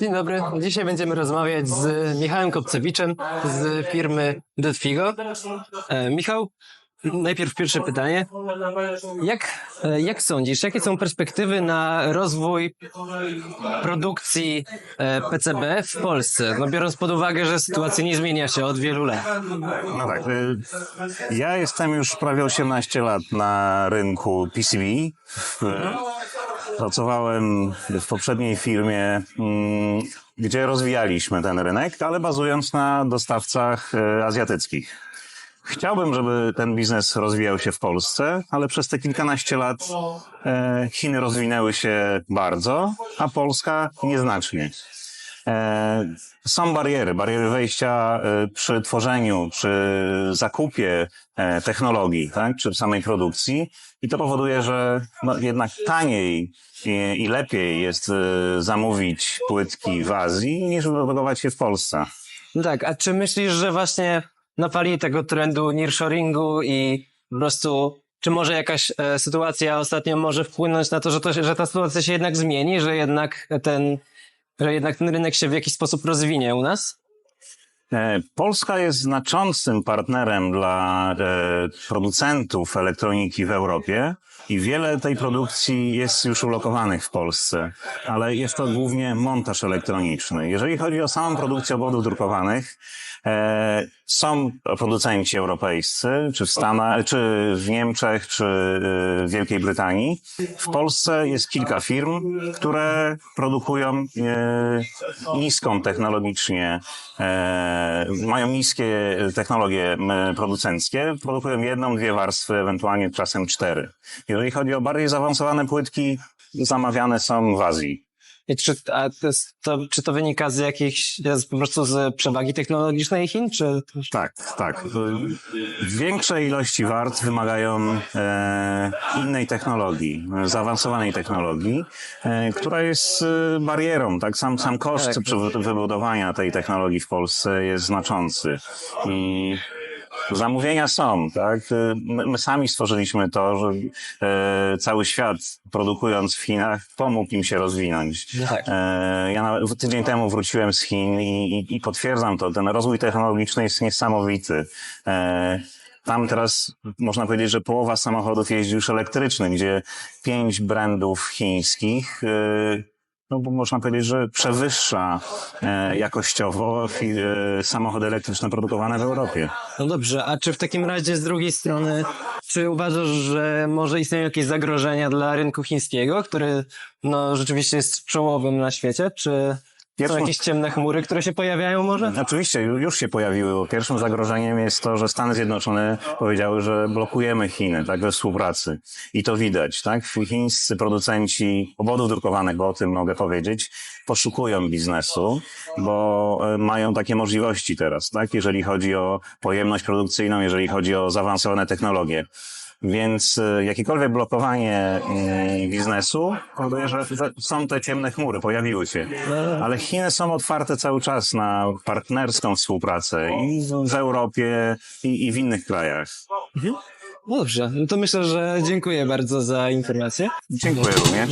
Dzień dobry. Dzisiaj będziemy rozmawiać z Michałem Kopcewiczem z firmy Deadfigo. E, Michał, najpierw pierwsze pytanie. Jak, e, jak sądzisz, jakie są perspektywy na rozwój produkcji e, PCB w Polsce? No biorąc pod uwagę, że sytuacja nie zmienia się od wielu lat. No tak. y, Ja jestem już prawie 18 lat na rynku PCB. Pracowałem w poprzedniej firmie, mm, gdzie rozwijaliśmy ten rynek, ale bazując na dostawcach azjatyckich. Chciałbym, żeby ten biznes rozwijał się w Polsce, ale przez te kilkanaście lat e, Chiny rozwinęły się bardzo, a Polska nieznacznie. E, Są bariery, bariery wejścia e, przy tworzeniu, przy zakupie e, technologii, tak, czy samej produkcji i to powoduje, że no, jednak taniej i, i lepiej jest e, zamówić płytki w Azji niż wyprodukować je w Polsce. No tak, a czy myślisz, że właśnie na fali tego trendu nearshoringu i po prostu, czy może jakaś e, sytuacja ostatnio może wpłynąć na to, że, to, że ta sytuacja się jednak zmieni, że jednak ten, że jednak ten rynek się w jakiś sposób rozwinie u nas? E, Polska jest znaczącym partnerem dla e, producentów elektroniki w Europie i wiele tej produkcji jest już ulokowanych w Polsce, ale jest to głównie montaż elektroniczny. Jeżeli chodzi o samą produkcję obwodów drukowanych, e, są producenci europejscy, czy w Stanach, czy w Niemczech, czy w Wielkiej Brytanii. W Polsce jest kilka firm, które produkują niską technologicznie, mają niskie technologie m, producenckie, produkują jedną, dwie warstwy, ewentualnie czasem cztery. Jeżeli chodzi o bardziej zaawansowane płytki, zamawiane są w Azji. I czy, a to, jest- to, czy to wynika z jakichś, z, po prostu z przewagi technologicznej Chin, czy? Tak, tak. Większe ilości wart wymagają e, innej technologii, zaawansowanej technologii, e, która jest e, barierą. Tak, sam, sam koszt Tak. wy- wybudowania tej technologii w Polsce jest znaczący. I Zamówienia są, tak? Y, My, my sami stworzyliśmy to, że e, cały świat produkując w Chinach pomógł im się rozwinąć. No tak. E, ja nawet tydzień temu wróciłem z Chin i, i, i potwierdzam to. Ten rozwój technologiczny jest niesamowity. E, tam teraz można powiedzieć, że połowa samochodów jeździ już elektrycznie, gdzie pięć brandów chińskich, e, no bo można powiedzieć, że przewyższa e, jakościowo e, samochody elektryczne produkowane w Europie. No dobrze, a czy w takim razie z drugiej strony, czy uważasz, że może istnieją jakieś zagrożenia dla rynku chińskiego, który no rzeczywiście jest czołowym na świecie, czy są Pierwszą- jakieś ciemne chmury, które się pojawiają może? Oczywiście, ju- już się pojawiły. bo Pierwszym zagrożeniem jest to, że Stany Zjednoczone powiedziały, że blokujemy Chiny, tak, we współpracy. I to widać, tak? Chińscy producenci obwodów drukowanych, bo o tym mogę powiedzieć, poszukują biznesu, bo e, mają takie możliwości teraz, tak? Jeżeli chodzi o pojemność produkcyjną, jeżeli chodzi o zaawansowane technologie. Więc e, jakiekolwiek blokowanie mm, biznesu powoduje, że są te ciemne chmury, pojawiły się. Ale Chiny są otwarte cały czas na partnerską współpracę i w- Europie, i, i w innych krajach. No dobrze, no to myślę, że dziękuję bardzo za informację. Dziękuję również.